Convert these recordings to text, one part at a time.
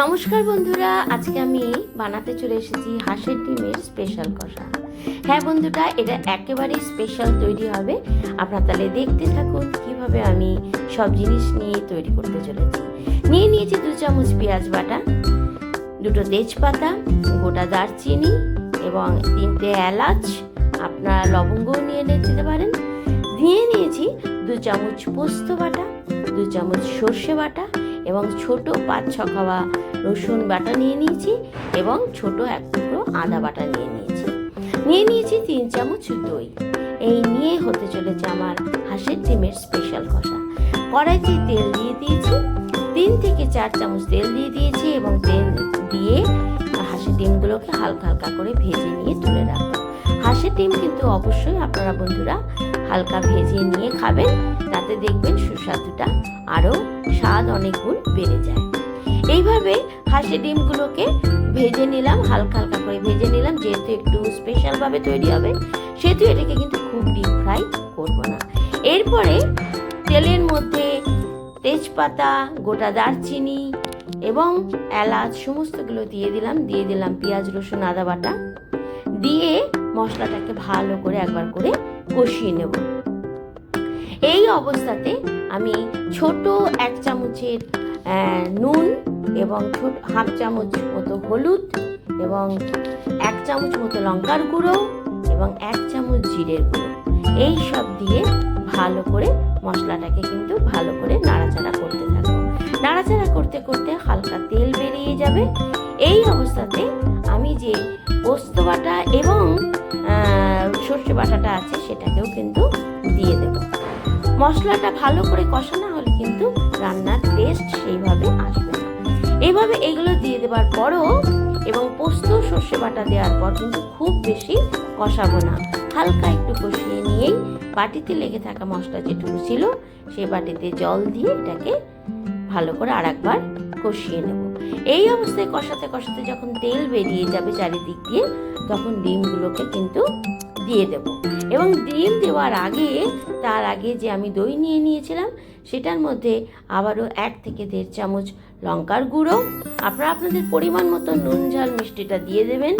নমস্কার বন্ধুরা, আজকে আমি বানাতে চলে এসেছি হাঁসের ডিমের স্পেশাল কষা। হ্যাঁ বন্ধুরা, এটা একেবারেই স্পেশাল তৈরি হবে। আপনারা তাহলে দেখতে থাকুন কীভাবে আমি সব জিনিস নিয়ে তৈরি করতে চলেছি। নিয়ে নিয়েছি দু চামচ পেঁয়াজ বাটা, দুটো তেজপাতা, গোটা দারচিনি এবং তিনটে এলাচ। আপনারা লবঙ্গও নিয়ে নিতে পারেন। দিয়ে নিয়েছি দু চামচ পোস্ত বাটা, দু চামচ সর্ষে বাটা এবং ছোট পাঁচ ছ খাওয়া রসুন বাটা নিয়ে নিয়েছি এবং ছোট এক টুকরো আদা বাটা নিয়ে নিয়েছি। নিয়ে নিয়েছি তিন চামচ দই। এই নিয়ে হতে চলেছে আমার হাঁসের ডিমের স্পেশাল কষা। কড়াইতে তেল দিয়ে দিয়েছি, তিন থেকে চার চামচ তেল দিয়ে দিয়েছি এবং তেল দিয়ে হাঁসের ডিমগুলোকে হালকা হালকা করে ভেজে নিয়ে তুলে রাখব। হাঁসের ডিম কিন্তু অবশ্যই আপনারা বন্ধুরা হালকা ভেজে নিয়ে খাবেন। তাতে দেখবেন সুস্বাদুটা আরও স্বাদ অনেক গুণ বেড়ে যায়। এইভাবে হাঁসের ডিমগুলোকে ভেজে নিলাম, হালকা হালকা করে ভেজে নিলাম। যেহেতু একটু স্পেশালভাবে তৈরি হবে, সেহেতু এটাকে কিন্তু খুব ডিপ ফ্রাই করব না। এরপরে তেলের মধ্যে তেজপাতা, গোটা দারচিনি এবং এলাচ সমস্তগুলো দিয়ে দিলাম। দিয়ে দিলাম পেঁয়াজ, রসুন, আদা বাটা। দিয়ে মশলাটাকে ভালো করে একবার করে কষিয়ে নেব। এই অবস্থাতে আমি ছোট এক চামচের নুন এবং ছোট হাফ চামচ মতো হলুদ এবং এক চামচ মতো লঙ্কার গুঁড়ো এবং এক চামচ জিরের গুঁড়ো। এই সব দিয়ে ভালো করে মশলাটাকে কিন্তু ভালো করে নাড়াচাড়া করতে থাকব। নাড়াচাড়া করতে করতে হালকা তেল বেরিয়ে যাবে। এই অবস্থাতে আমি যে পোস্ত বাটা এবং সর্ষে বাটাটা আছে সেটাকেও কিন্তু দিয়ে দেব। মশলাটা ভালো করে কষানো হলে কিন্তু রান্নার টেস্ট সেইভাবে আসবে না। এইভাবে এগুলো দিয়ে দেওয়ার পরও এবং পোস্ত, সর্ষে বাটা দেওয়ার পর কিন্তু খুব বেশি কষাবো না। হালকা একটু কষিয়ে নিয়েই বাটিতে লেগে থাকা মশলা যেটুকু ছিল সেই বাটিতে জল দিয়ে এটাকে ভালো করে আর একবার কষিয়ে নেব। এই অবস্থায় কষাতে কষাতে যখন তেল বেরিয়ে যাবে চারিদিক দিয়ে, তখন ডিমগুলোকে কিন্তু দিয়ে দেব। এবং ডিম দেওয়ার আগে, তার আগে যে আমি দই নিয়ে নিয়েছিলাম, সেটার মধ্যে আবারও এক থেকে দেড় চামচ লঙ্কার গুঁড়ো। আপনারা আপনাদের পরিমাণ মতো নুন, ঝাল, মিষ্টিটা দিয়ে দেবেন।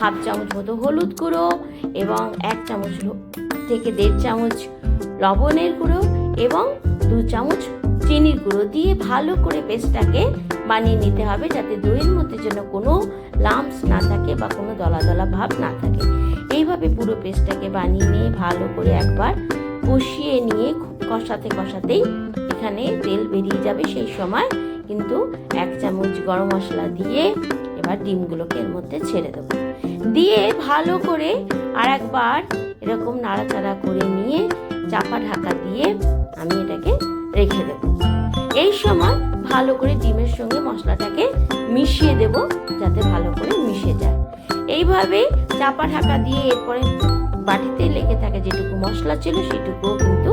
হাফ চামচ মতো হলুদ গুঁড়ো এবং এক চামচ থেকে দেড় চামচ লবণের গুঁড়ো এবং দু চামচ চিনির গুঁড়ো দিয়ে ভালো করে পেস্টটাকে বানিয়ে নিতে হবে যাতে দইয়ের মধ্যে যেন কোনো লাম্পস না থাকে বা কোনো দলা দলা ভাব না থাকে। এইভাবে পুরো পেস্টটাকে বানিয়ে নিয়ে ভালো করে একবার কষিয়ে নিয়ে কষাতে কষাতেই এখানে তেল বেরিয়ে যাবে সেই সময়। কিন্তু এক চামচ গরম মশলা দিয়ে এবার ডিমগুলোকে এর মধ্যে ছেড়ে দেবো। দিয়ে ভালো করে আর একবার এরকম নাড়াচাড়া করে নিয়ে চাপা ঢাকা দিয়ে আমি এটাকে রেখে দেব। এই সময় ভালো করে ডিমের সঙ্গে মশলাটাকে মিশিয়ে দেব, যাতে ভালো করে মিশে যায়। এইভাবে চাপা ঢাকা দিয়ে এরপরে বাটিতে লেগে থাকে যেটুকু মশলা ছিল সেটুকুও কিন্তু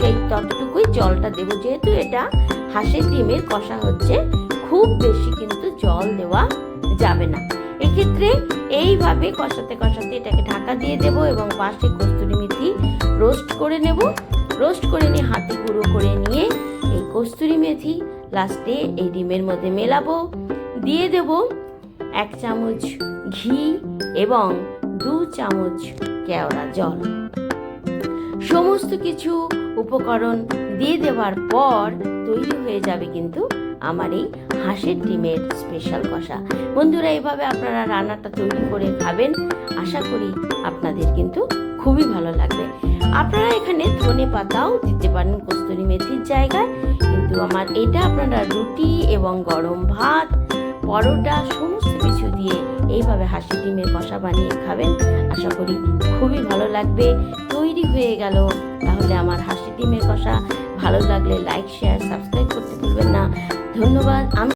সেই ততটুকুই জলটা দেবো। যেহেতু এটা হাঁসের ডিমের কষা হচ্ছে, খুব বেশি কিন্তু জল দেওয়া যাবে না। এক্ষেত্রে এইভাবে কষাতে কষাতে এটাকে ঢাকা দিয়ে দেব এবং পাশে কস্তুরি মেথি রোস্ট করে নেব। রোস্ট করে নিয়ে, হাতে গুঁড়ো করে নিয়ে এই কস্তুরি মেথি লাস্টে এই ডিমের মধ্যে মেলাবো। দিয়ে দেব এক চামচ ঘি এবং দু চামচ কেওড়া জল। সমস্ত কিছু উপকরণ দিয়ে দেওয়ার পর তৈরি হয়ে যাবে কিন্তু আমার এই হাঁসের ডিমের স্পেশাল কষা। বন্ধুরা, এভাবে আপনারা রান্নাটা তৈরি করে খাবেন, আশা করি আপনাদের কিন্তু খুবই ভালো লাগবে। আপনারা এখানে ধনে পাতাও দিতে পারেন কস্তুরি মেথির জায়গায়, কিন্তু আমার এটা আপনারা রুটি এবং গরম ভাত, পরোটা সমস্ত কিছু দিয়ে এইভাবে হাঁসের ডিমের কষা বানিয়ে খাবেন, আশা করি খুবই ভালো লাগবে। তৈরি হয়ে গেল তাহলে আমার হাঁসের ডিমের কষা। ভালো লাগলে লাইক শেয়ার সাবস্ক্রাইব করতে ভুলবেন না। ধন্যবাদ আমি